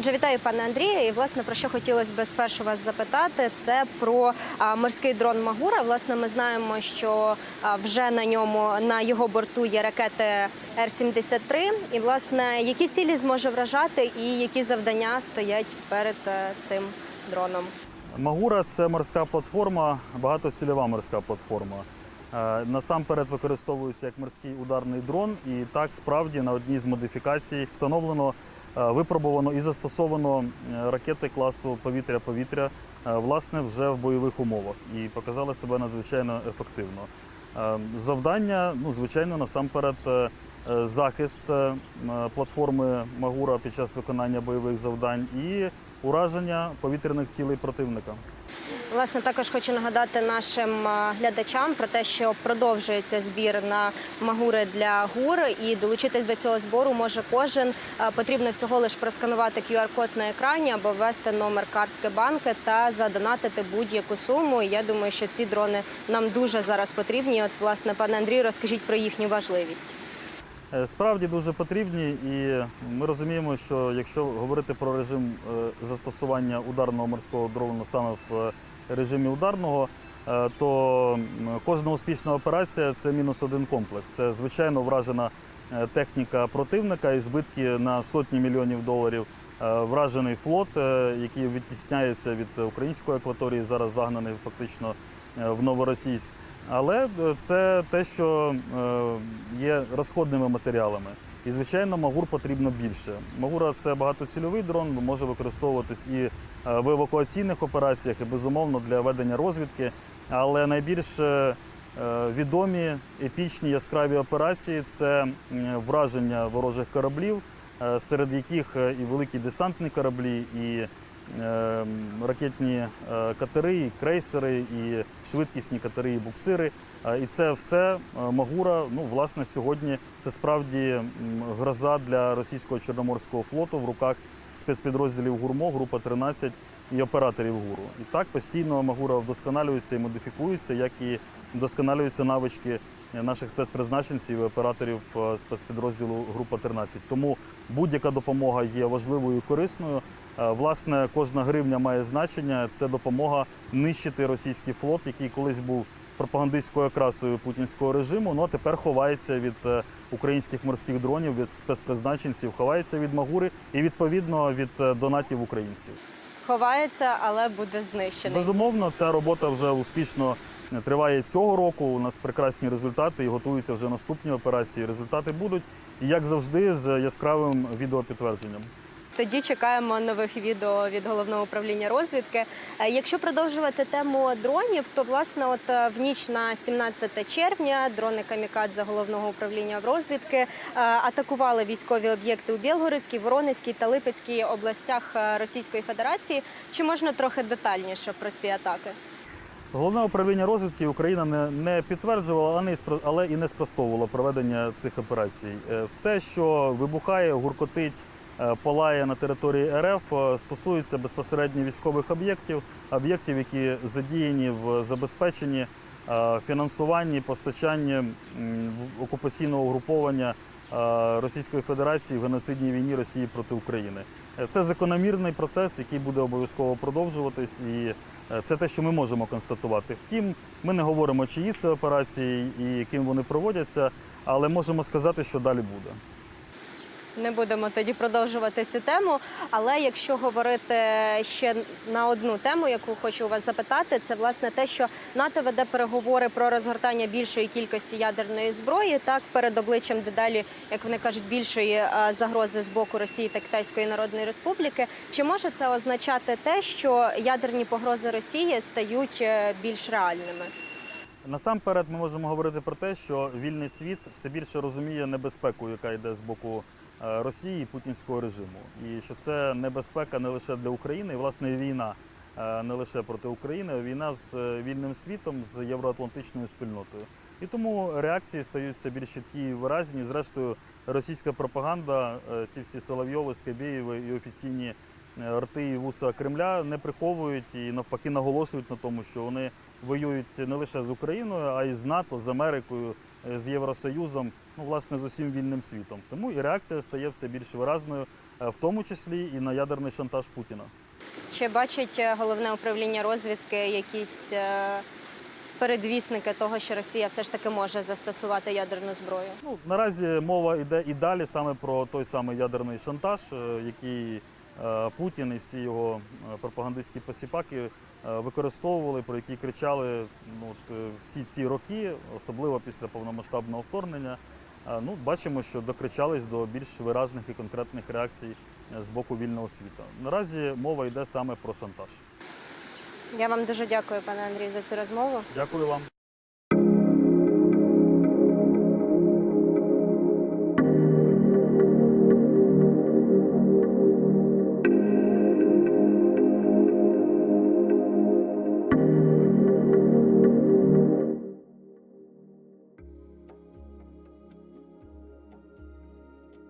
Отже, вітаю, пане Андрію. І власне про що хотілося б спершу вас запитати, це про морський дрон Магура. Власне, ми знаємо, що вже на ньому на його борту є ракети Р-73. І власне, які цілі зможе вражати, і які завдання стоять перед е, цим дроном? Магура це морська платформа, багатоцільова морська платформа. Е, Насамперед використовується як морський ударний дрон, і так справді на одній з модифікацій встановлено, випробовано і застосовано е, ракети класу повітря-повітря, е, власне, вже в бойових умовах і показали себе надзвичайно ефективно. Е, Завдання, ну звичайно, насамперед е, е, захист е, платформи Магура під час виконання бойових завдань і ураження повітряних цілей противника. Власне, також хочу нагадати нашим е, глядачам про те, що продовжується збір на магури для гур, і долучитись до цього збору може кожен. Е, Потрібно всього лиш просканувати QR-код на екрані або ввести номер картки банки та задонатити будь-яку суму. Я думаю, що ці дрони нам дуже зараз потрібні. От, власне, пане Андрію, розкажіть про їхню важливість. Е, Справді дуже потрібні, і ми розуміємо, що якщо говорити про режим е, застосування ударного морського дрону саме в е, режимі ударного, то кожна успішна операція це мінус один комплекс. Це звичайно вражена техніка противника і збитки на сотні мільйонів доларів. Вражений флот, який відтісняється від української акваторії, зараз загнаний фактично в Новоросійськ. Але е, це те, що е, є розходними матеріалами. І, звичайно, магур потрібно більше. Магура це багатоцільовий дрон, може використовуватись і е, в евакуаційних операціях, і безумовно для ведення розвідки. Але найбільш відомі епічні яскраві операції це враження ворожих кораблів, серед яких і великі десантні кораблі, і ракетні е, катери, і крейсери, і швидкісні катери, і буксири. Е, І це все е, Магура. Ну, власне, сьогодні це справді гроза для російського чорноморського флоту в руках спецпідрозділів ГУРМО, група 13 і операторів ГУРу. І так постійно Магура вдосконалюється і модифікується, як і вдосконалюються навички наших спецпризначенців і операторів е, спецпідрозділу Група 13. Тому будь-яка допомога є важливою і корисною. Е, Власне, кожна гривня має значення. Це допомога нищити російський флот, який колись був пропагандистською окрасою путінського режиму. Ну а тепер ховається від е, українських морських дронів, від спецпризначенців, ховається від Магури і відповідно від донатів українців. Ховається, але буде знищений. Безумовно, ця робота вже успішно триває цього року. У нас прекрасні результати і готуються вже наступні операції. Результати будуть, і як завжди, з яскравим відеопідтвердженням. Тоді чекаємо нових відео від головного управління розвідки. Е, Якщо продовжувати тему дронів, то власне, от е, в ніч на 17 червня дрони камікадзе головного управління розвідки е, атакували військові об'єкти у Білгородській, Воронезькій та Липецькій областях Російської Федерації. Чи можна трохи детальніше про ці атаки? Головне управління розвідки Україна не, не підтверджувала, але, і не спростовувала проведення цих операцій. Е, Все, що вибухає, гуркотить, е, палає на території РФ, е, стосується безпосередньо військових об'єктів, об'єктів, які задіяні в забезпеченні, фінансуванні, постачанні окупаційного угруповання Російської Федерації в геноцидній війні Росії проти України. Це закономірний процес, який буде обов'язково продовжуватись, і це те, що ми можемо констатувати. Втім, ми не говоримо, чиї це операції і ким вони проводяться, але можемо сказати, що далі буде. Не будемо тоді продовжувати цю тему. Але якщо говорити ще на одну тему, яку хочу у вас запитати, це власне те, що НАТО веде переговори про розгортання більшої кількості ядерної зброї, так перед обличчям дедалі, як вони кажуть, більшої е, загрози з боку Росії та Китайської Народної Республіки. Чи може це означати те, що ядерні погрози Росії стають е, більш реальними? Насамперед, ми можемо говорити про те, що вільний світ все більше розуміє небезпеку, яка йде з боку Росії і путінського режиму, і що це небезпека не лише для України, і власне війна е, не лише проти України, а війна з е, вільним світом, з євроатлантичною спільнотою. І тому реакції стають все більш чіткі і виразні. Зрештою, російська пропаганда, е, ці всі Соловйови, Скабєєви і офіційні е, рти і вуса Кремля не приховують і навпаки наголошують на тому, що вони воюють не лише з Україною, а й з НАТО, з Америкою, е, з Євросоюзом, ну власне з усім вільним світом. Тому і реакція стає все більш виразною. е, в тому числі і на ядерний шантаж Путіна. Чи бачить е, головне управління розвідки якісь е, передвісники того, що Росія все ж таки може застосувати ядерну зброю? Ну, наразі мова йде і далі саме про той самий ядерний шантаж, е, який е, Путін і всі його е, пропагандистські посіпаки е, використовували, про які кричали ну, от, е, всі ці роки, особливо після повномасштабного вторгнення. Е, Ну, бачимо, що докричались до більш виразних і конкретних реакцій е, з боку вільного світу. Наразі мова йде саме про шантаж. Я вам дуже дякую, пане Андрій, за цю розмову. Дякую вам.